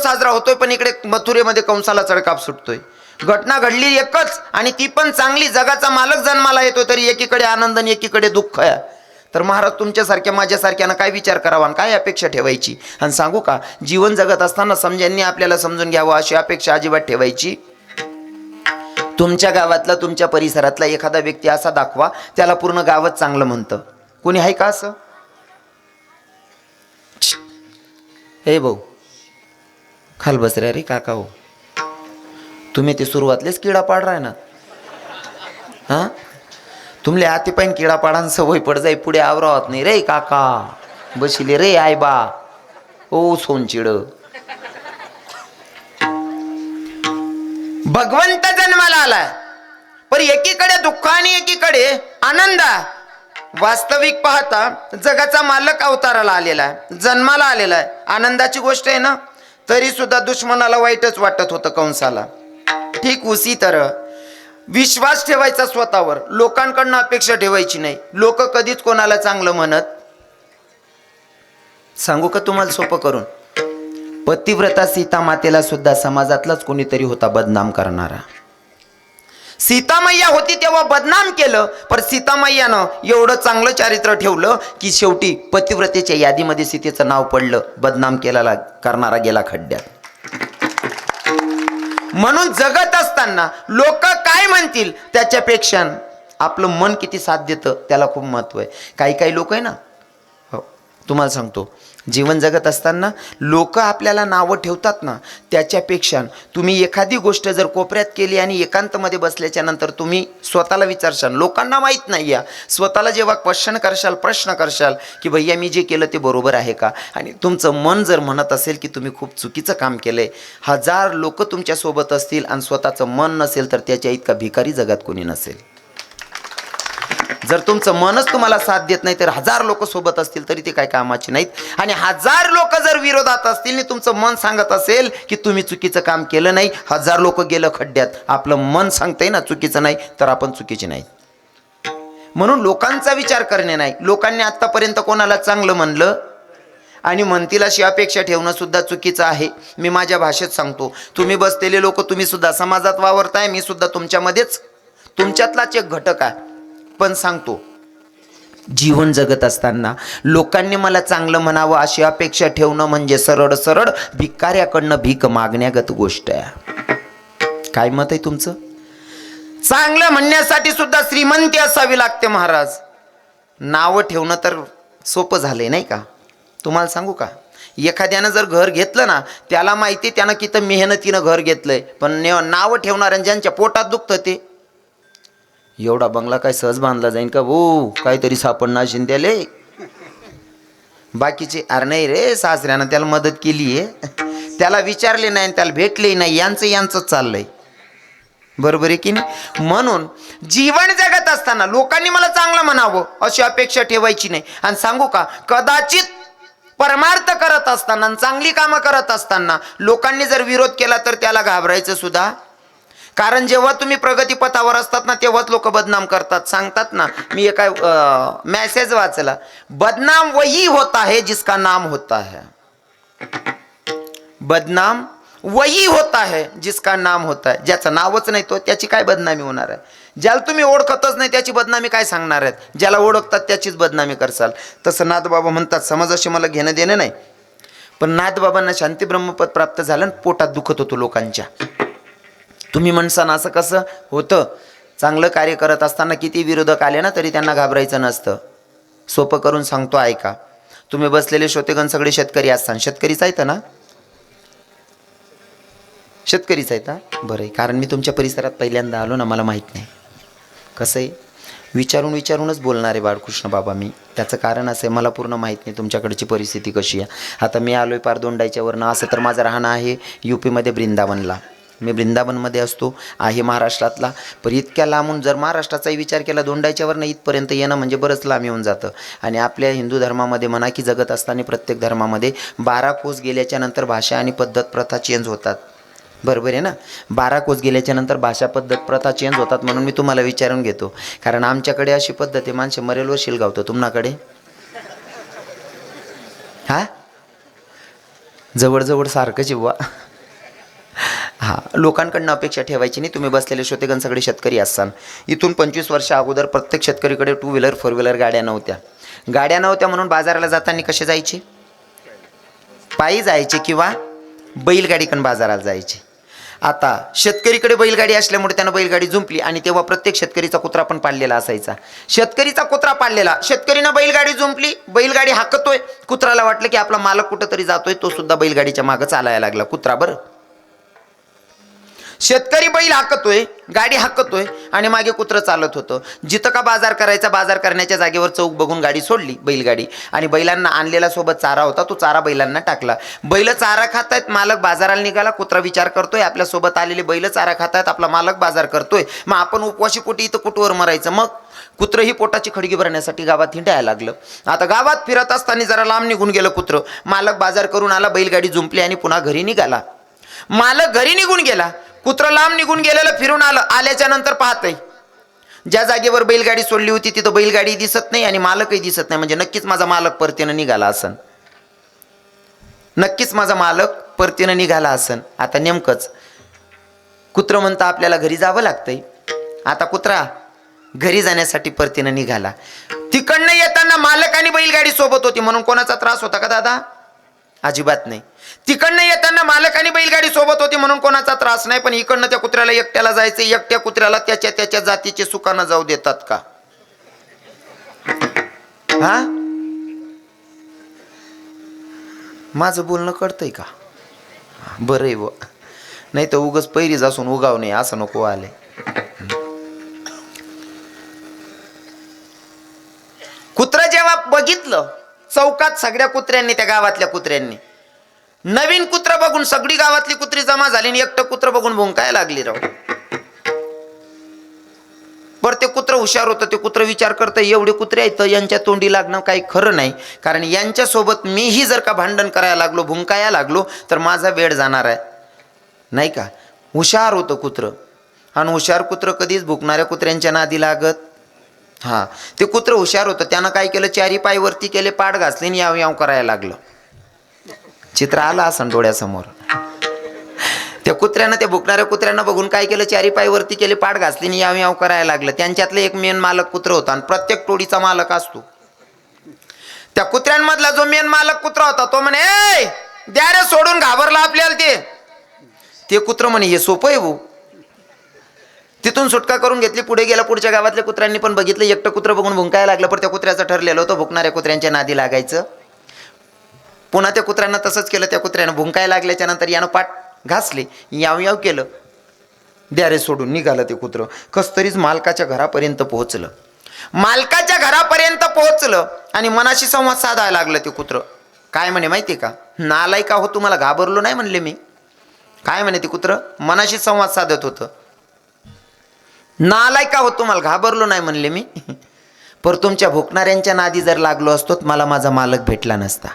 साजरा होतोय पण इकडे मथुरेमध्ये कंसाला चढकाप सुटतोय. घटना घडली एकच आणि ती पण चांगली. जगाचा मालक जन्माला येतो तरी एकीकडे आनंद आणि एकीकडे दुःख. आहे तर महाराज तुमच्यासारख्या माझ्यासारख्यानं काय विचार करावा आणि काय अपेक्षा ठेवायची? आणि सांगू का जीवन जगत असताना समजांनी आपल्याला समजून घ्यावं अशी अपेक्षा अजिबात ठेवायची? तुमच्या गावातला तुमच्या परिसरातला एखादा व्यक्ती असा दाखवा त्याला पूर्ण गावच चांगलं म्हणतं. कोणी आहे का असं? हे भाऊ खाल बसऱ्या रे काका हो. तुम्ही ते सुरुवातलेच किडा पाडराय ना. हा? तुमले हाती किडा पाडान सवय पड जाई पुढे आवरावत नाही रे काका. बशिले रे आय बा ओ सोनचिड. भगवंत जन्माला आलाय. पण एकीकडे दुःख आणि एकीकडे आनंद. आहे. वास्तविक पाहता जगाचा मालक अवताराला आलेला आहे. जन्माला आलेला आहे. आनंदाची गोष्ट आहे ना? तरी सुद्धा दुश्मनाला वाईटच वाटत होतं कंसाला. ठीक उसी तर विश्वास ठेवायचा स्वतःवर. लोकांकडनं अपेक्षा ठेवायची नाही. लोक कधीच कोणाला चांगलं म्हणत सांगू का तुम्हाला सोपं करून? पतिव्रता सीता मातेला सुद्धा समाजातलाच कोणीतरी होता बदनाम करणारा. सीतामय्या होती तेव्हा बदनाम केलं पण सीतामय्यानं एवढं चांगलं चारित्र ठेवलं की शेवटी पतिव्रतेच्या यादीमध्ये सीतेचं नाव पडलं बदनाम केला करणारा गेला खड्ड्यात. म्हणून जगत असताना लोक काय म्हणतील त्याच्यापेक्षा आपलं मन किती साथ देतं त्याला खूप महत्त्व आहे. काही काही लोक आहे ना? हो तुम्हाला सांगतो. जीवन जगत असताना लोक आपल्याला नावं ठेवतात ना त्याच्यापेक्षा तुम्ही एखादी गोष्ट जर कोपऱ्यात केली आणि एकांतमध्ये बसल्याच्या नंतर तुम्ही स्वतःला विचारशाल लोकांना माहीत नाही या स्वतःला जेव्हा क्वेश्चन करशाल प्रश्न करशाल की भैया मी जे केलं ते बरोबर आहे का? आणि तुमचं मन जर म्हणत असेल की तुम्ही खूप चुकीचं काम केलं आहे हजार लोक तुमच्यासोबत असतील आणि स्वतःचं मन नसेल तर त्याच्या इतका भिकारी जगात कोणी नसेल. जर तुमचं मनच तुम्हाला साथ देत नाही तर हजार लोक सोबत असतील तरी ते काय कामाचे नाहीत. आणि हजार लोक जर विरोधात असतील आणि तुमचं मन सांगत असेल की तुम्ही चुकीचं काम केलं नाही हजार लोक गेलं खड्ड्यात. आपलं मन सांगतंय ना चुकीचं नाही तर आपण चुकीचे नाही म्हणून लोकांचा विचार करणे नाही. लोकांनी आतापर्यंत कोणाला चांगलं म्हणलं? आणि म्हणतील अशी अपेक्षा ठेवणं सुद्धा चुकीचं आहे. मी माझ्या भाषेत सांगतो. तुम्ही बसलेले लोक तुम्ही सुद्धा समाजात वावरताय मी सुद्धा तुमच्यामध्येच. तुमच्यातलाच एक घटक आहे. पण सांगतो जीवन जगत असताना लोकांनी मला चांगलं म्हणावं अशी अपेक्षा ठेवणं म्हणजे सरळ सरळ भिकाऱ्याकडनं भीक मागण्यागत गोष्ट आहे. काय मत आहे तुमचं? चांगलं म्हणण्यासाठी सुद्धा श्रीमंती असावी लागते महाराज. नावं ठेवणं तर सोपं झालंय नाही का? तुम्हाला सांगू का? एखाद्यानं जर घर घेतलं ना त्याला माहिती त्यानं किती मेहनतीनं घर घेतलंय. पण नावं ठेवणाऱ्या ज्यांच्या पोटात दुखतं ते. एवढा बंगला काय सहज बांधला जाईन का भाऊ काहीतरी सापडणार शिंद्याले बाकीचे अरे नाही रे सासऱ्यानं त्याला मदत केली आहे. त्याला विचारले नाही आणि त्याला भेटले नाही. यांचं यांचं चाललंय. बरोबर आहे की नाही? म्हणून जीवन जगत असताना लोकांनी मला चांगलं म्हणावं अशी अपेक्षा ठेवायची नाही. आणि सांगू का कदाचित परमार्थ करत असताना आणि चांगली कामं करत असताना लोकांनी जर विरोध केला तर त्याला घाबरायचं सुद्धा कारण जेव्हा तुम्ही प्रगतीपथावर असतात ना तेव्हाच लोक बदनाम करतात. सांगतात ना मी एका मेसेज वाचला. बदनाम वही होता है जिसका नाम होता है. बदनाम वही होता है जिसका नाम होता है. ज्याचं नावच नाही तो त्याची काय बदनामी होणार आहे? ज्याला तुम्ही ओळखतच नाही त्याची बदनामी काय सांगणार आहेत? ज्याला ओळखतात त्याचीच बदनामी करसाल. तसं नाथबाबा म्हणतात समाजाशी मला घेणं देणं नाही. पण नाथबाबांना शांती ब्रह्मपद प्राप्त झालं आणि पोटात दुखत होतो लोकांच्या. तुम्ही म्हणसान असं कसं होतं? चांगलं कार्य करत असताना किती विरोधक आले ना तरी त्यांना घाबरायचं नसतं. सोपं करून सांगतो ऐका. तुम्ही बसलेले श्रोतेगण सगळे शेतकरी असताना. शेतकरीच आहेत ना? शेतकरीच आहेत ना बरं आहे कारण मी तुमच्या परिसरात पहिल्यांदा आलो ना मला माहीत नाही. कसं आहे विचारून विचारूनच बोलणार आहे बाळकृष्ण बाबा मी. त्याचं कारण असं आहे मला पूर्ण माहीत नाही तुमच्याकडची परिस्थिती कशी आहे. आता मी आलो आहे पार दोंडाईच्यावरनं असं तर माझं राहणं आहे यू पीमध्ये वृंदावनला मी वृंदावनमध्ये असतो आहे महाराष्ट्रातला. पण इतक्या लांबून जर महाराष्ट्राचाही विचार केला दोंडाईच्यावरनं इथपर्यंत येणं म्हणजे बरंच लांब येऊन जातं. आणि आपल्या हिंदू धर्मामध्ये म्हणा की जगत असताना प्रत्येक धर्मामध्ये बारा कोस गेल्याच्यानंतर भाषा आणि पद्धत प्रथा चेंज होतात. बरोबर आहे ना? बारा कोस गेल्याच्यानंतर भाषा पद्धत प्रथा चेंज होतात म्हणून मी तुम्हाला विचारून घेतो. कारण आमच्याकडे अशी पद्धत आहे माणसे मरेलवर शिलगावतो. तुम्हाकडे हा? जवळजवळ सारखंच आहे बुवा हां लोकांकडनं अपेक्षा ठेवायची नाही. तुम्ही बसलेले श्रोतेगण सगळे शेतकरी असाल इथून पंचवीस वर्ष अगोदर प्रत्येक शेतकरीकडे टू व्हीलर फोर व्हीलर गाड्या नव्हत्या. गाड्या नव्हत्या म्हणून बाजाराला जाताना कसे जायचे? पायी जायचे किंवा बैलगाडीकडून बाजाराला जायचे. आता शेतकरीकडे बैलगाडी असल्यामुळे त्यानं बैलगाडी जुंपली आणि तेव्हा प्रत्येक शेतकरीचा कुत्रा पण पाळलेला असायचा. शेतकरीचा कुत्रा पाळलेला शेतकरीनं बैलगाडी जुंपली बैलगाडी हाकतोय. कुत्राला वाटलं की आपला मालक कुठंतरी जातोय तो सुद्धा बैलगाडीच्या मागं चालायला लागला. कुत्रा बरं. शेतकरी बैल हाकतोय गाडी हाकतोय आणि मागे कुत्रं चालत होतं. जिथं का बाजार करायचा बाजार करण्याच्या जागेवर चौक बघून गाडी सोडली बैलगाडी. आणि बैलांना आणलेला सोबत चारा होता तो चारा बैलांना टाकला. बैल चारा खातायत मालक बाजाराला निघाला कुत्रा विचार करतोय आपल्यासोबत आलेले बैल चारा खातायत आपला मालक बाजार करतोय. मग आपण उपवाशी कुठे इथं कुठवर मरायचं? मग कुत्रं ही पोटाची खडगी भरण्यासाठी गावात हिंडायला लागलं. आता गावात फिरत असताना जरा लांब निघून गेलं कुत्रं. मालक बाजार करून आला बैलगाडी जुंपली आणि पुन्हा घरी निघाला. मालक घरी निघून गेला. कुत्रं लांब निघून गेलेलं फिरून आलं. आल्याच्यानंतर पाहतंय. ज्या जागेवर बैलगाडी सोडली होती तिथं बैलगाडी दिसत नाही आणि मालकही दिसत नाही. म्हणजे नक्कीच माझा मालक परतीनं निघाला असन. नक्कीच माझा मालक परतीनं निघाला असन. आता नेमकंच कुत्र म्हणता आपल्याला घरी जावं लागतंय. आता कुत्रा घरी जाण्यासाठी परतीनं निघाला. तिकडनं येताना मालक आणि बैलगाडी सोबत होती. म्हणून कोणाचा त्रास होता का दादा? अजिबात नाही. तिकडनं येताना मालक आणि बैलगाडी सोबत होती म्हणून कोणाचा त्रास नाही पण इकडनं त्या कुत्र्याला एकट्याला जायचं एकट्या कुत्र्याला त्याच्या त्याच्या जातीचे सुखानं जाऊ देतात का? हा? माझं बोलणं कळतंय का? बरं आहे व. नाही तर उगच पैरीच असून उगाव नाही असं नको आले कुत्रा जेव्हा बघितलं चौकात सगळ्या कुत्र्यांनी त्या गावातल्या कुत्र्यांनी नवीन कुत्र बघून सगळी गावातली कुत्री जमा झाली आणि एकटं कुत्र बघून भुंकाय लागली राव? बरं ते कुत्र हुशार होतं ते कुत्र विचार करतं एवढे कुत्रे आहेत यांच्या तोंडी लागणं काही खरं नाही. कारण यांच्यासोबत मीही जर का भांडण करायला लागलो भुंकायला लागलो तर माझा वेळ जाणार आहे. नाही का? हुशार होतं कुत्रं. आणि हुशार कुत्रं कधीच भुकणाऱ्या कुत्र्यांच्या नादी लागत. हां ते कुत्रं हुशार होतं त्यानं काय केलं? चारी पायवरती केले पाठ घासले आणि याव याव करायला लागलं. चित्र आलं असं डोळ्यासमोर. त्या कुत्र्यानं त्या भुकणाऱ्या कुत्र्यांना बघून काय केलं? चारी पाय वरती केले पाठ घासली आणि याव याव करायला लागलं. त्यांच्यातलं एक मेन मालक कुत्र होता आणि प्रत्येक टोळीचा मालक असतो. त्या कुत्र्यांमधला जो मेन मालक कुत्रा होता तो म्हणे द्या रे सोडून घाबरला आपल्याला ते. ते कुत्र म्हणे हे सोपं आहे भाऊ तिथून सुटका करून घेतली पुढे गेला पुढच्या गावातल्या कुत्र्यांनी पण बघितलं. एकटं कुत्रं बघून भुंकायला लागलं पण त्या कुत्र्याचं ठरलेलं होतं भुकणाऱ्या कुत्र्यांच्या नादी लागायचं. पुन्हा त्या कुत्र्यांना तसंच केलं त्या कुत्र्यानं भुंकायला लागल्याच्यानंतर यानं पाठ घासले याव याव केलं. द्या रे सोडून निघालं ते कुत्रं. कस तरीच मालकाच्या घरापर्यंत पोहोचलं. मालकाच्या घरापर्यंत पोहोचलं आणि मनाशी संवाद साधायला लागलं ते कुत्रं. काय म्हणे माहिती का? नालाय का हो तुम्हाला घाबरलो नाही म्हणले मी. काय म्हणे ते कुत्रं? मनाशी संवाद साधत होतं. नालाय का हो तुम्हाला घाबरलो नाही म्हणले मी. पर तुमच्या भुकणाऱ्यांच्या नादी जर लागलो असतो तर मला माझा मालक भेटला नसता.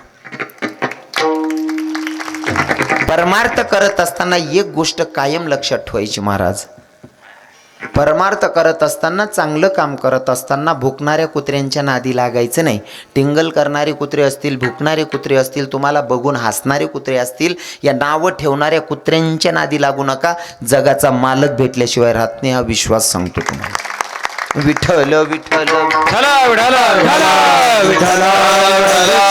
परमार्थ करत असताना एक गोष्ट कायम लक्षात ठेवायची महाराज. परमार्थ करत असताना चांगलं काम करत असताना भुकणाऱ्या कुत्र्यांच्या नादी लागायचं नाही. टिंगल करणारे कुत्रे असतील भुकणारे कुत्रे असतील तुम्हाला बघून हसणारे कुत्रे असतील या नावं ठेवणाऱ्या कुत्र्यांच्या नादी लागू नका. जगाचा मालक भेटल्याशिवाय राहत नाही हा विश्वास सांगतो तुम्हाला. विठ्ठल विठ्ठल विठ्ठला विठ्ठला विठ्ठला विठ्ठला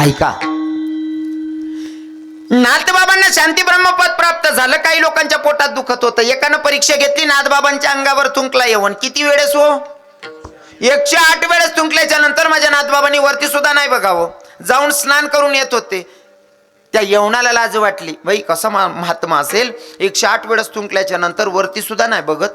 ऐका. नाथबाबांना शांती ब्रह्मपद प्राप्त झालं. काही लोकांच्या पोटात दुखत होतं. एकानं परीक्षा घेतली नाथबाबांच्या अंगावर थुंकला येऊन. किती वेळेस हो? एकशे आठ वेळेस थुंकल्याच्या नंतर माझ्या नाथबाबांनी वरती सुद्धा नाही बघावं. जाऊन स्नान करून येत होते. त्या यवनाला लाज वाटली. बाई कसा मा महात्मा असेल? एकशे आठ वेळेस थुंकल्याच्या नंतर वरती सुद्धा नाही बघत.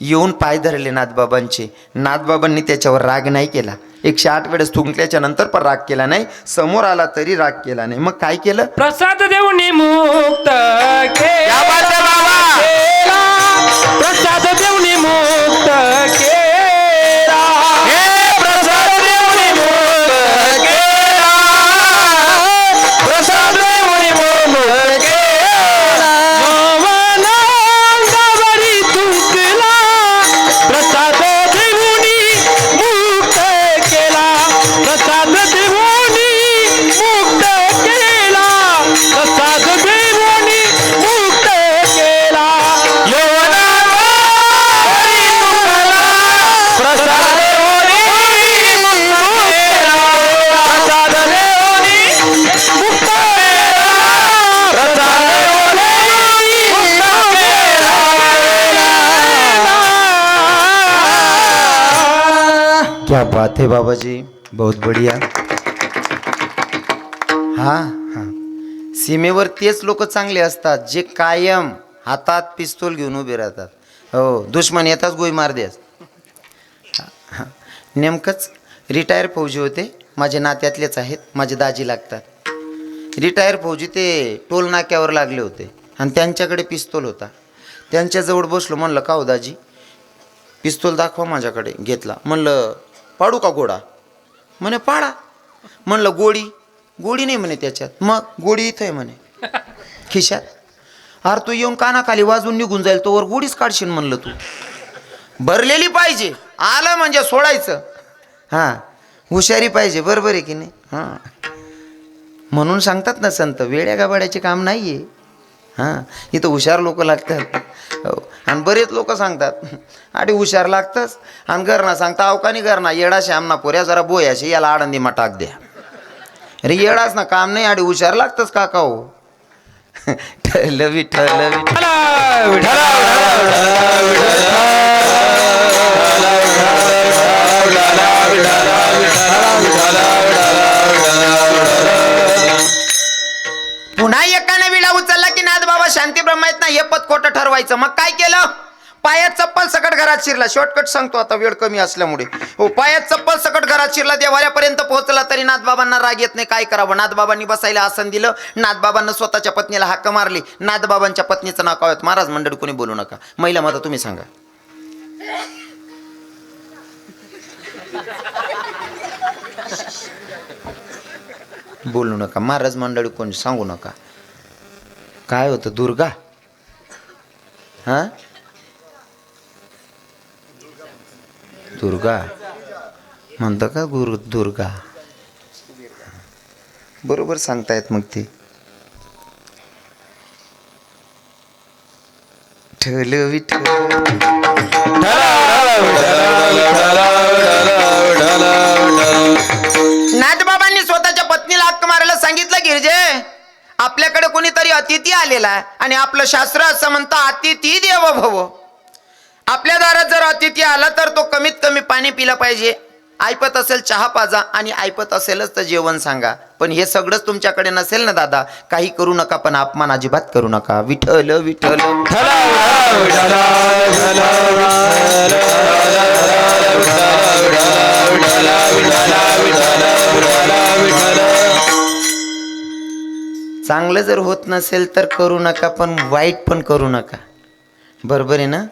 येऊन पाय धरले नाथबाबांचे. नाथबाबांनी त्याच्यावर राग नाही केला. एकशे आठ वेळेस थुंकल्याच्या नंतर पण राग केला नाही. समोर आला तरी राग केला नाही. मग काय केलं? प्रसाद देऊनी मुक्त प्रसाद देऊनी मुक्त क्या बात है बाबा जी। बहुत बढ़िया। हा हा। सीमेवर तेच लोक चांगले असतात जे कायम हातात पिस्तूल घेऊन उभे राहतात. हो दुश्मन येताच गोळी मार द्यास नेमकंच रिटायर फौजी होते. माझे नात्यातलेच आहेत माझे दाजी लागतात. रिटायर फौजी ते टोल नाक्यावर लागले होते. आणि त्यांच्याकडे पिस्तूल होता. त्यांच्याजवळ बसलो म्हणलं का हो दाजी? पिस्तूल दाखवा माझ्याकडे घेतला. म्हणलं पाडू का गोडा म्हणे पाडा म्हणलं गोडी गोडी नाही म्हणे त्याच्यात. मग? गोडी इथं आहे म्हणे. खिशात. अरे तू येऊन कानाखाली वाजून निघून जाईल तोवर गोडीच काढशील म्हणलं तू. भरलेली पाहिजे. आलं म्हणजे सोडायचं. हां हुशारी पाहिजे. बरोबर आहे की नाही? हां. म्हणून सांगतात ना संत वेड्या गाबाड्याचे काम नाही आहे हां इथं हुशार लोक लागतात. हो. आणि बरेच लोक सांगतात आणि हुशार लागतंच आणि घरना सांगता अवकानी घरना येडा श्यामना पोऱ्या जरा बोयाशी याला आडंदीमा टाक द्या. अरे येडाच ना काम नाही आणि हुशार लागतंच काका हो? ठल विठ्ठल पुन्हा एकाने विडा उचल की शांती ब्रह्मायत ना हे पद खोटं ठरवायचं. मग काय केलं? पायात चप्पल सकट घरात शिरला. शॉर्टकट सांगतो आता वेळ कमी असल्यामुळे. हो पायात चप्पल सकट घरात शिरला देवाऱ्यापर्यंत पोहोचला तरी नाथबाबांना राग येत नाही. काय करावं? नाथबाबांनी बसायला आसन दिलं. नाथबाबांना स्वतःच्या पत्नीला हाक मारली. नाथबाबांच्या पत्नीचं नाव काय महाराज मंडळ कोणी बोलू नका. महिला माता तुम्ही सांगा. बोलू नका. महाराज मंडळी कोणी सांगू नका. काय होतं? दुर्गा? हां? दुर्गा? म्हणतं का गुरु दुर्गा? बरोबर सांगतायत मग ते. ठल विठ्ठल. नाथबाबांनी स्वतःच्या पत्नीला हक्क मारायला सांगितलं गिरजे? आपल्याकडे कोणीतरी अतिथी आलेला आहे आणि आपलं शास्त्र असं म्हणतं अतिथी देव भव. आपल्या दारात जर अतिथी आला तर तो कमीत कमी पाणी पिलं पाहिजे. ऐपत असेल चहा पाजा आणि ऐपत असेलच तर जेवण सांगा. पण हे सगळंच तुमच्याकडे नसेल ना दादा. काही करू नका पण अपमान अजिबात करू नका. विठ्ठल विठल चांगलं जर होत नसेल तर करू नका पण वाईट पण करू नका. बरोबर आहे ना?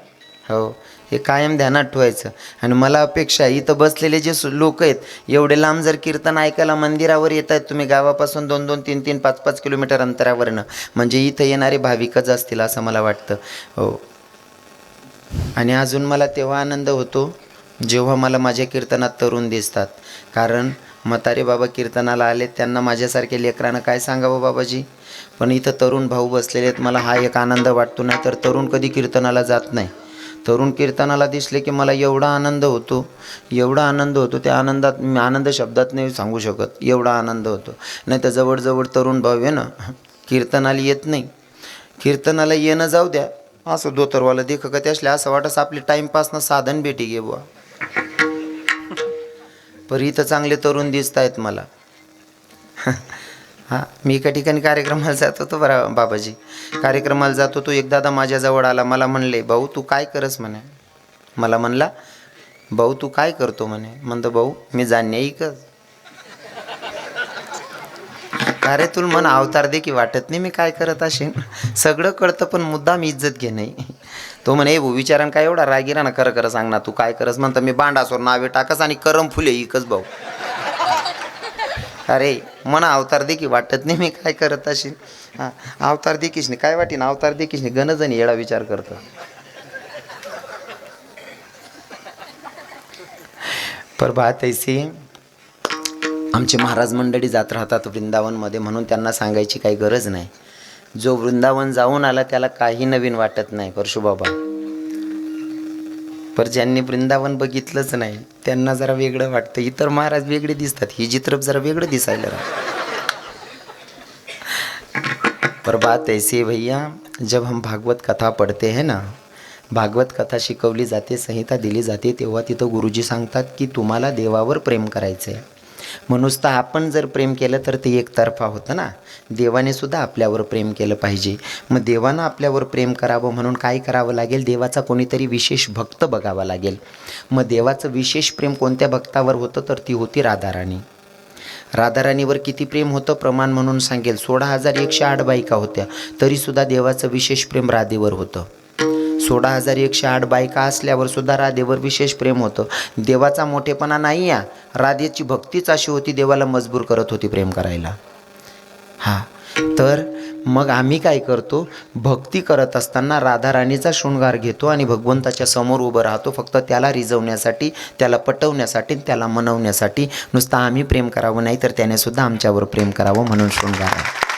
हो. हे कायम ध्यानात ठेवायचं. आणि मला अपेक्षा आहे इथं बसलेले जे लोक आहेत एवढे लांब जर कीर्तन ऐकायला मंदिरावर येत आहेत तुम्ही गावापासून दोन दोन तीन तीन पाच पाच किलोमीटर अंतरावरनं म्हणजे इथं येणारे भाविकच असतील असं मला वाटतं. हो. आणि अजून मला तेव्हा आनंद होतो जेव्हा मला माझ्या कीर्तनात तरुण दिसतात. कारण म्हातारे बाबा कीर्तनाला आले. त्यांना माझ्यासारखे लेकरानं काय सांगावं बाबाजी? पण इथं तरुण भाऊ बसलेले आहेत. मला हा एक आनंद वाटतो नाही तर तरुण कधी कीर्तनाला जात नाही. तरुण कीर्तनाला दिसले की मला एवढा आनंद होतो. एवढा आनंद होतो त्या आनंदात मी आनंद शब्दात नाही सांगू शकत. एवढा आनंद होतो. नाही तर जवळजवळ तरुण भाऊ आहे ना कीर्तनाला येत नाही. कीर्तनाला येणं जाऊ द्या. असं धोतरवाला देख का असल्या असं वाटस आपली टाईमपासनं साधन भेटी घे बुवा. पर इथं चांगले तरुण दिसत आहेत मला. हां मी एका ठिकाणी कार्यक्रमाला जात होतो बरा बाबाजी. कार्यक्रमाला जात होतो एक दादा माझ्याजवळ आला मला म्हणले भाऊ तू काय करस म्हणे? मला म्हणला भाऊ तू काय करतो म्हणे? म्हणतो भाऊ मी जाणे ऐकच अरे तुला मन अवतार दे की वाटत नाही मी काय करत असेन. सगळं कळतं पण मुद्दाम इज्जत घे नाही. तो म्हणे भाऊ विचारान काय एवढा रागिरा ना खरं खरं सांग ना तू काय करस म्हणतं मी बांडासोर नावे टाकस आणि करम फुले इकच भाऊ. अरे मना अवतार देखी वाटत नाही मी काय करत अशी. हां अवतार देखीच नाही. काय वाटीन अवतार देखीच नाही. गणजणी येडा विचार करतं. पर बात ऐसी आमचे महाराज मंडळी जात राहतात वृंदावनमध्ये म्हणून त्यांना सांगायची काही गरज नाही. जो वृंदावन जाऊन आला त्याला काही नवीन वाटत नाही. परशुबाबा. पर ज्यांनी वृंदावन बघितलंच नाही त्यांना जरा वेगळं वाटतं. इतर महाराज वेगळे दिसतात. ही चित्रप जरा वेगळं दिसायला पर बात ऐसी भैया जब हम भागवत कथा पढ़ते हैं ना भागवत कथा शिकवली जाते संहिता दिली जाते तेव्हा तिथं गुरुजी सांगतात की तुम्हाला देवावर प्रेम करायचं आहे मग नुसतं आपण जर प्रेम केलं तर ते एकतर्फा होतं ना. देवाने सुद्धा आपल्यावर प्रेम केलं पाहिजे. मग देवानं आपल्यावर प्रेम करावं म्हणून काय करावं लागेल? देवाचा कोणीतरी विशेष भक्त बघावा लागेल. मग देवाचं विशेष प्रेम कोणत्या भक्तावर होतं तर ती होती राधाराणी. राधाराणीवर किती प्रेम होतं प्रमाण म्हणून सांगेल. सोळा हजार एकशे आठ बायका होत्या. तरीसुद्धा देवाचं विशेष प्रेम राधेवर होतं. सोळा हजार एकशे आठ बायका असल्यावर सुद्धा राधेवर विशेष प्रेम होतं. देवाचा मोठेपणा नाही या. राधेची भक्तीच अशी होती देवाला मजबूर करत होती प्रेम करायला. हां. तर मग आम्ही काय करतो? भक्ती करत असताना राधाराणीचा शृंगार घेतो आणि भगवंताच्या समोर उभं राहतो. फक्त त्याला रिझवण्यासाठी त्याला पटवण्यासाठी त्याला मनवण्यासाठी. नुसतं आम्ही प्रेम करावं नाही तर त्याने सुद्धा आमच्यावर प्रेम करावं म्हणून शृंगार आहे.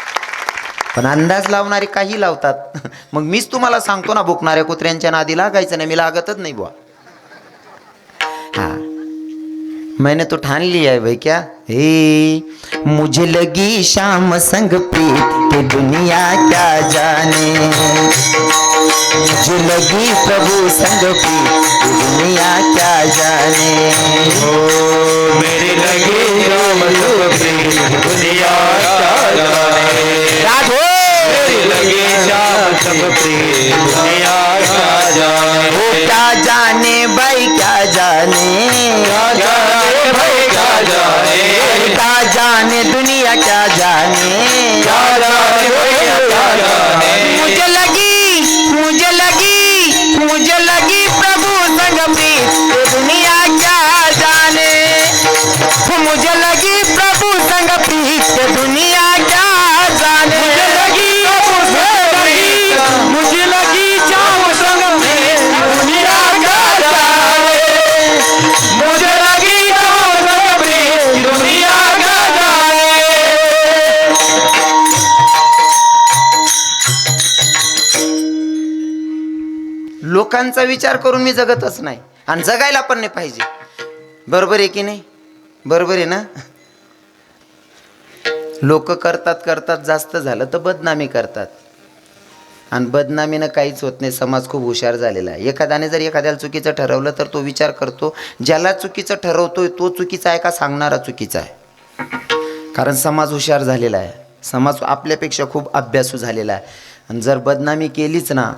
पण अंदाज लावणारे काही लावतात. मग मीच तुम्हाला सांगतो ना भुकणाऱ्या कुत्र्यांच्या नादी लागायचं नाही मी लागतच नाही बुवा. हा. मैंने तो ठान लिया है भाई क्या? हे मुझे लगी शाम संग प्रीत के दुनिया क्या जाने? मुझे लगी प्रभु संग प्रीत के दुनिया क्या जाने? मेरी लगी राम संग प्रीत दुनिया क्या जाने? लगी सब क्या जाने? वो क्या जाने भाई क्या जाने? क्या जाने भाई क्या जाने? क्या जाने दुनिया क्या जाने? क्या जाने भैया क्या जाने? मुझे लगी लोकांचा विचार करून मी जगतच नाही. आणि जगायला पण नाही पाहिजे. बरोबर आहे की नाही? बरोबर आहे ना? लोक करतात करतात जास्त झालं तर बदनामी करतात. आणि बदनामीनं काहीच होत नाही. समाज खूप हुशार झालेला आहे. एखाद्याने जर एखाद्याला चुकीचं ठरवलं तर तो विचार करतो. ज्याला चुकीचं ठरवतोय तो चुकीचा आहे का सांगणारा चुकीचा आहे. कारण समाज हुशार झालेला आहे. समाज आपल्यापेक्षा खूप अभ्यासू झालेला आहे. आणि जर बदनामी केलीच ना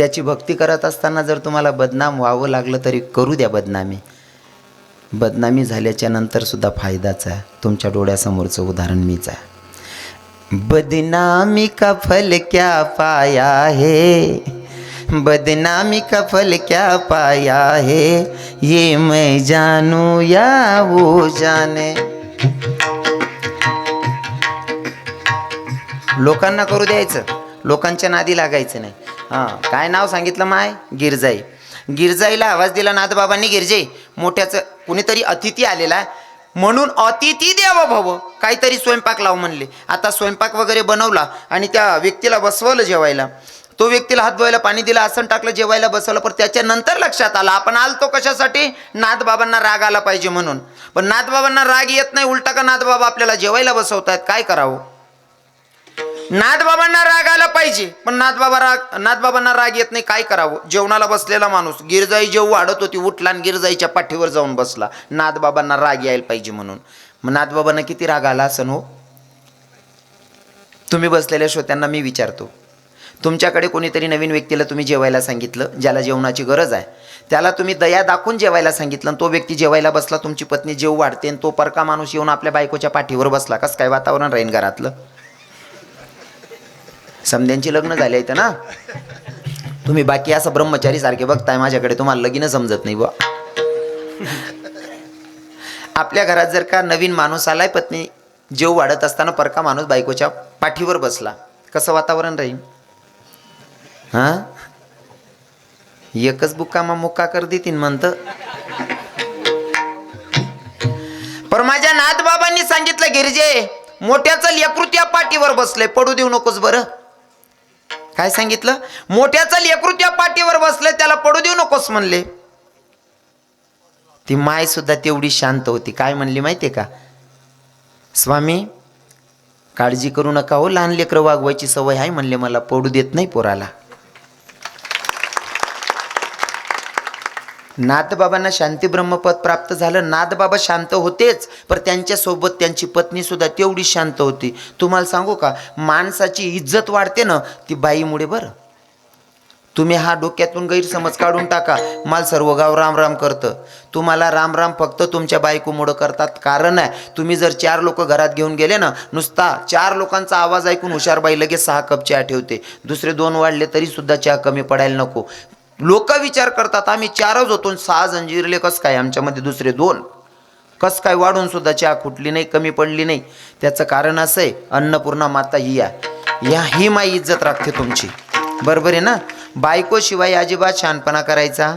त्याची भक्ती करत असताना जर तुम्हाला बदनाम व्हावं लागलं तरी करू द्या बदनामी. बदनामी झाल्याच्यानंतर सुद्धा फायदाच आहे. तुमच्या डोळ्यासमोरचं उदाहरण मीच आहे. बदनामी का फल क्या पाया है? बदनामी का फल क्या पाया है? ये मैं जानू या वो जाने? लोकांना करू द्यायचं. लोकांच्या नादी लागायचं नाही. हां काय नाव सांगितलं माय? गिरजाई. गिरजाईला आवाज दिला नाथबाबांनी गिरजे मोठ्याचं कुणीतरी अतिथी आलेला आहे. म्हणून अतिथी द्यावं भावं. काहीतरी स्वयंपाक लाव म्हणले. आता स्वयंपाक वगैरे बनवला आणि त्या व्यक्तीला बसवलं जेवायला. तो व्यक्तीला हात धुवायला पाणी दिलं आसन टाकलं जेवायला बसवलं पण त्याच्यानंतर लक्षात आलं आपण आलतो कशासाठी? नाथबाबांना राग आला पाहिजे म्हणून. पण नाथबाबांना राग येत नाही उलटा का नाथबाबा आपल्याला जेवायला बसवतायत? काय करावं? नाथबाबांना राग आला पाहिजे. पण नाथबाबा राग नाथबाबांना राग येत नाही. काय करावं? जेवणाला बसलेला माणूस गिरजाई जेव वाढत होती उठला आणि गिरजाईच्या पाठीवर जाऊन बसला. नाथबाबांना राग यायला पाहिजे म्हणून. मग नाथबाबांना किती राग आला असं हो? तुम्ही बसलेल्या श्रोत्यांना मी विचारतो. तुमच्याकडे कोणीतरी नवीन व्यक्तीला तुम्ही जेवायला सांगितलं ज्याला जेवणाची गरज आहे? त्याला तुम्ही दया दाखवून जेवायला सांगितलं तो व्यक्ती जेवायला बसला तुमची पत्नी जेव वाढते आणि तो परका माणूस येऊन आपल्या बायकोच्या पाठीवर बसला. कसं काय वातावरण राहीन घरातलं? समध्यांची लग्न झाले आहेत ना. तुम्ही बाकी असं ब्रह्मचारी सारखे बघताय माझ्याकडे तुम्हाला लगीन समजत नाही बुवा. आपल्या घरात जर का नवीन माणूस आलाय पत्नी जेव वाढत असताना परका माणूस बायकोच्या पाठीवर बसला. कसं वातावरण राहील? हा? एकच बुक्कामा मुक्का कर देतीन म्हणत. पर माझ्या नाथबाबांनी सांगितलं गिरजे मोठ्याचं लेकरू पाठीवर बसलंय पडू देऊ नकोस बरं. काय सांगितलं? मोठ्याचं लेकरू त्या पाठीवर बसलं त्याला पडू देऊ नकोस म्हणले. ती माय सुद्धा तेवढी शांत होती. काय म्हणली माहितीये का? स्वामी काळजी करू नका हो लहान लेकरं वागवायची सवय आहे म्हणले मला पडू देत नाही पोराला. नाथबाबांना शांती ब्रह्मपद प्राप्त झालं. नाथबाबा शांत होतेच पण त्यांच्यासोबत त्यांची पत्नीसुद्धा तेवढी शांत होती. तुम्हाला सांगू का? माणसाची इज्जत वाढते ना ती बाईमुळे बरं. तुम्ही हा डोक्यातून गैरसमज काढून टाका. मला सर्व गाव राम राम करतं. तुम्हाला राम राम फक्त तुमच्या बायकोमुळं करतात. कारण आहे तुम्ही जर चार लोक घरात घेऊन गेले ना नुसता चार लोकांचा आवाज ऐकून हुशारबाई लगेच सहा कप चहा ठेवते. दुसरे दोन वाढले तरीसुद्धा चहा कमी पडायला नको. लोक विचार करतात आम्ही चारच होतो सहा जंजीरले कसं काय? आमच्यामध्ये दुसरे दोन. कस काय वाढून सुद्धा चहा खुटली नाही कमी पडली नाही? त्याचं कारण असं आहे अन्नपूर्णा माता ही आहे या ही माई इज्जत राखते तुमची. बरोबर आहे ना? बायकोशिवाय अजिबात शहाणपणा करायचा?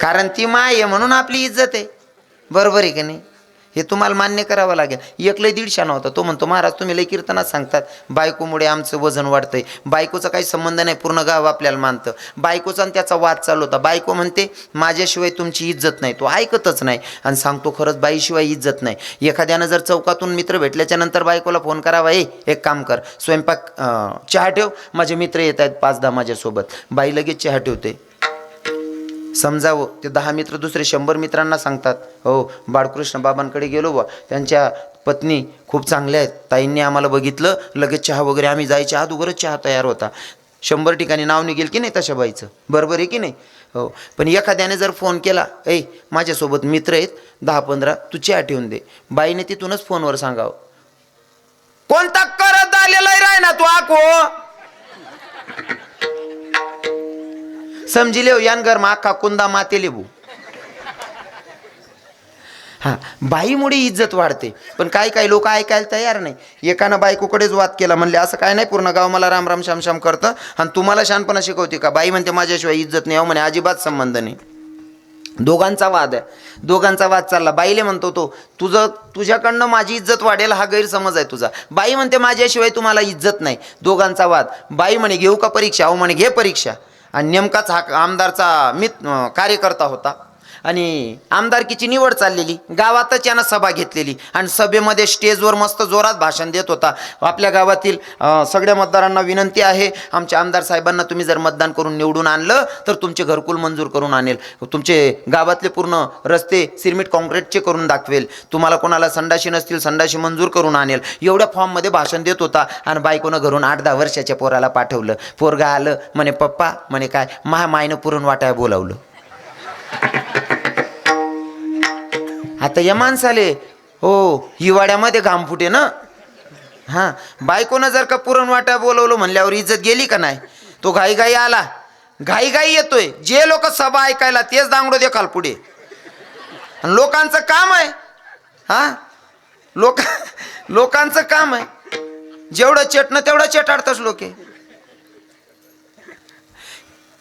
कारण ती माय आहे म्हणून आपली इज्जत आहे. बरोबर आहे की नाही? हे तुम्हाला मान्य करावं लागेल. एक लय दीडशा नव्हता. तो म्हणतो महाराज तुम्ही लय कीर्तनात सांगतात. बायकोमुळे आमचं वजन वाढतंय. बायकोचा काही संबंध नाही. पूर्ण गाव आपल्याला मानतं. बायकोचा आणि त्याचा वाद चालू होता. बायको म्हणते माझ्याशिवाय तुमची इज्जत नाही. तो ऐकतच नाही. आणि सांगतो खरंच बाईशिवाय इज्जत नाही. एखाद्यानं जर चौकातून मित्र भेटल्याच्या नंतर बायकोला फोन करावा ए एक काम कर. स्वयंपाक चहा ठेव. माझे मित्र येत आहेत पाच दहा माझ्यासोबत. बाई लगेच चहा ठेवते. समजावं. ते दहा मित्र दुसरे शंभर मित्रांना सांगतात हो बाळकृष्ण बाबांकडे गेलो बा त्यांच्या पत्नी खूप चांगल्या आहेत. ताईंनी आम्हाला बघितलं लगेच चहा वगैरे आम्ही जायच्या अगोदरच चहा तयार होता. शंभर ठिकाणी नाव निघेल की नाही तशा बाईचं? बरोबर आहे की नाही? हो. पण एखाद्याने जर फोन केला ऐ माझ्यासोबत मित्र आहेत दहा पंधरा तू चहा ठेवून दे. बाईने तिथूनच फोनवर सांगावं. कोणता करत आलेला राय ना तू आको समजी लेव यान घर माका कुंदा माते लेबू. हा बाईमुळे इज्जत वाढते. पण काही काही लोक ऐकायला तयार नाही. एकानं बायकोकडेच वाद केला म्हणले असं काय नाही पूर्ण गाव मला राम राम श्याम श्याम करतं आणि तुम्हाला शानपणा शिकवते का? बाई म्हणते माझ्याशिवाय इज्जत नाही. अहो म्हणे अजिबात संबंध नाही. दोघांचा वाद आहे. दोघांचा वाद चालला. बाईले म्हणतो तो तुझं तुझ्याकडनं माझी इज्जत वाढेल हा गैरसमज आहे तुझा. बाई म्हणते माझ्याशिवाय तुम्हाला इज्जत नाही. दोघांचा वाद. बाई म्हणे घेऊ का परीक्षा? अहो म्हणे घे परीक्षा. आणि नेमकाच हा आमदारचा मित कार्यकर्ता होता. आणि आमदारकीची निवड चाललेली गावातच यानं सभा घेतलेली आणि सभेमध्ये स्टेजवर मस्त जोरात भाषण देत होता. आपल्या गावातील सगळ्या मतदारांना विनंती आहे आमच्या आमदार साहेबांना तुम्ही जर मतदान करून निवडून आणलं तर तुमचे घरकुल मंजूर करून आणेल. तुमचे गावातले पूर्ण रस्ते सिरमिट कॉन्क्रीटचे करून दाखवेल. तुम्हाला कोणाला संडाशी नसतील संडाशी मंजूर करून आणेल. एवढ्या फॉर्ममध्ये भाषण देत होता आणि बायकोनं घरून आठ दहा वर्षाच्या पोराला पाठवलं. पोरगा आलं म्हणे पप्पा म्हणे काय? महा मायनं पुरण वाटाय बोलावलं. आता या माणसाले हो हिवाळ्यामध्ये घाम फुटे ना? हां बायकोनं जर का पुरण वाटा बोलवलं म्हणल्यावर इज्जत गेली का नाही? तो घाईघाई आला. घाईघाई येतोय. जे लोक सभा ऐकायला तेच दांगडो देखाल पुढे. आणि लोकांचं काम आहे. हा? लोक लोकांचं काम आहे. जेवढं चेटणं तेवढं चेटाडतच लोके.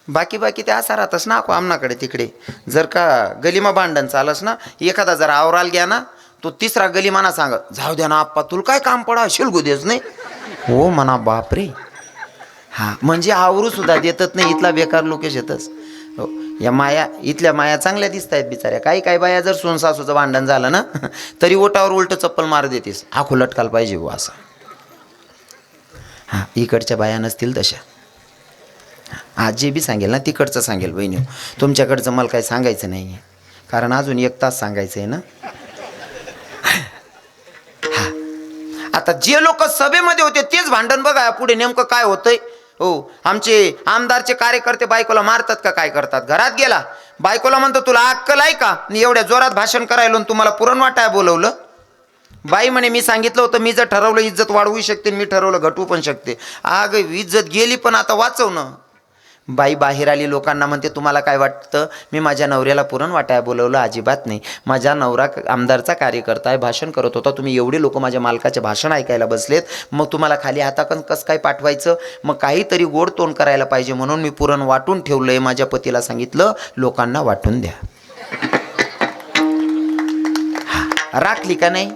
बाकी बाकी ते असा राहतस ना आमनाकडे तिकडे. जर का गलिमा भांडण चालस ना एखादा जर आवराल घ्या ना तो तिसरा गलिमाना सांगत जाऊ द्या ना आप्पा तुला काय काम पडा शिलगू देस नाही. हो म्हणा बापरे हा म्हणजे आवरू सुद्धा देतच नाही इथला बेकार लोकेश येतच हो या माया इथल्या माया चांगल्या दिसत आहेत बिचाऱ्या. काही काही बाया जर सोन सासूचं भांडण झालं ना तरी ओटावर उलट चप्पल मार देतेस. आखू लटकाल पाहिजे हो असं. हां इकडच्या बाया नसतील तशा. आज जे बी सांगेल ना तिकडचं सांगेल बहिणी. तुमच्याकडचं मला काही सांगायचं नाही आहे कारण अजून एक तास सांगायचं आहे ना आता जे लोक सभेमध्ये होते तेच भांडण बघा पुढे नेमकं काय होतंय. हो आमचे आमदारचे कार्यकर्ते बायकोला मारतात का काय करतात? घरात गेला. बायकोला म्हणतो तुला अक्कल आहे का? मी एवढ्या जोरात भाषण करायलो तुम्हाला पुरण वाटाय बोलवलं. बाई म्हणे मी सांगितलं होतं मी जर ठरवलं इज्जत वाढवू शकते मी ठरवलं घटवू पण शकते. आग इज्जत गेली पण आता वाचवणं बाई बाहेर आली लोकांना म्हणते तुम्हाला काय वाटतं? मी माझ्या नवऱ्याला पुरण वाटाय बोलवलं अजिबात नाही. माझ्या नवरा आमदारचा कार्यकर्ता आहे भाषण करत होता. तुम्ही एवढे लोक माझ्या मालकाचे भाषण ऐकायला बसलेत. मग तुम्हाला खाली हाताकन कसं काय पाठवायचं? मग काहीतरी गोड तोंड करायला पाहिजे म्हणून मी पुरण वाटून ठेवलं आहे माझ्या पतीला सांगितलं लोकांना वाटून द्या. राखली का नाही?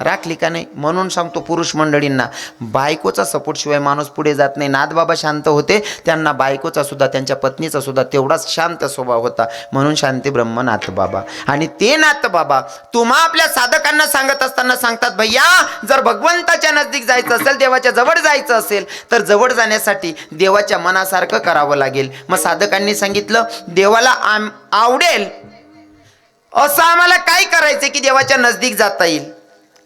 राखली का नाही? म्हणून सांगतो पुरुष मंडळींना बायकोचा सपोर्टशिवाय माणूस पुढे जात नाही. नादबाबा शांत होते त्यांना बायकोचा सुद्धा त्यांच्या पत्नीचा सुद्धा तेवढाच शांत स्वभाव होता. म्हणून शांती ब्रह्म नाथबाबा. आणि ते नाथबाबा तुम्हा आपल्या साधकांना सांगत असताना सांगतात भैया जर भगवंताच्या नजदीक जायचं असेल देवाच्या जवळ जायचं असेल तर जवळ जाण्यासाठी देवाच्या मनासारखं करावं लागेल. मग साधकांनी सांगितलं देवाला आम आवडेल असं आम्हाला काय करायचं की देवाच्या नजदीक जाता येईल?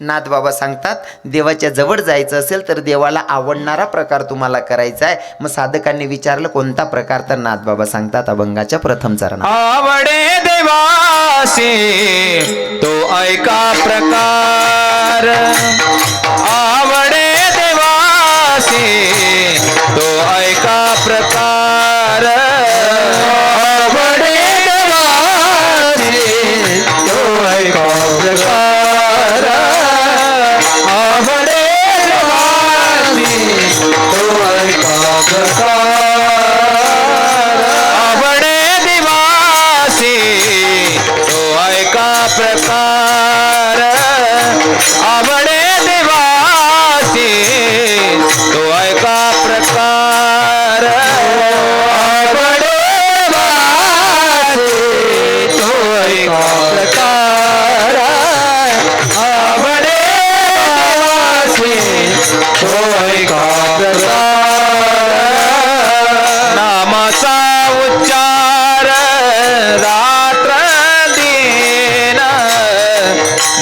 नाथबाबा सांगतात देवाच्या जवळ जायचं असेल तर देवाला आवडणारा प्रकार तुम्हाला करायचा आहे. मग साधकांनी विचारलं कोणता प्रकार? तर नाथबाबा सांगतात अभंगाच्या प्रथम चरण आवडे देवासे तो ऐका प्रकार. आवडे देवासे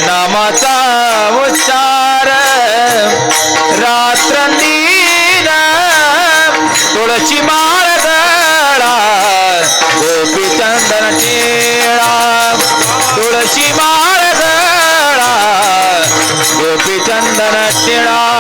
नामाचा उच्चार. रात्र दिन तुळशी माळ गळा. गोपी चंदन टिळा. तुळशी माळ गळा. गोपी चंदन टिळा.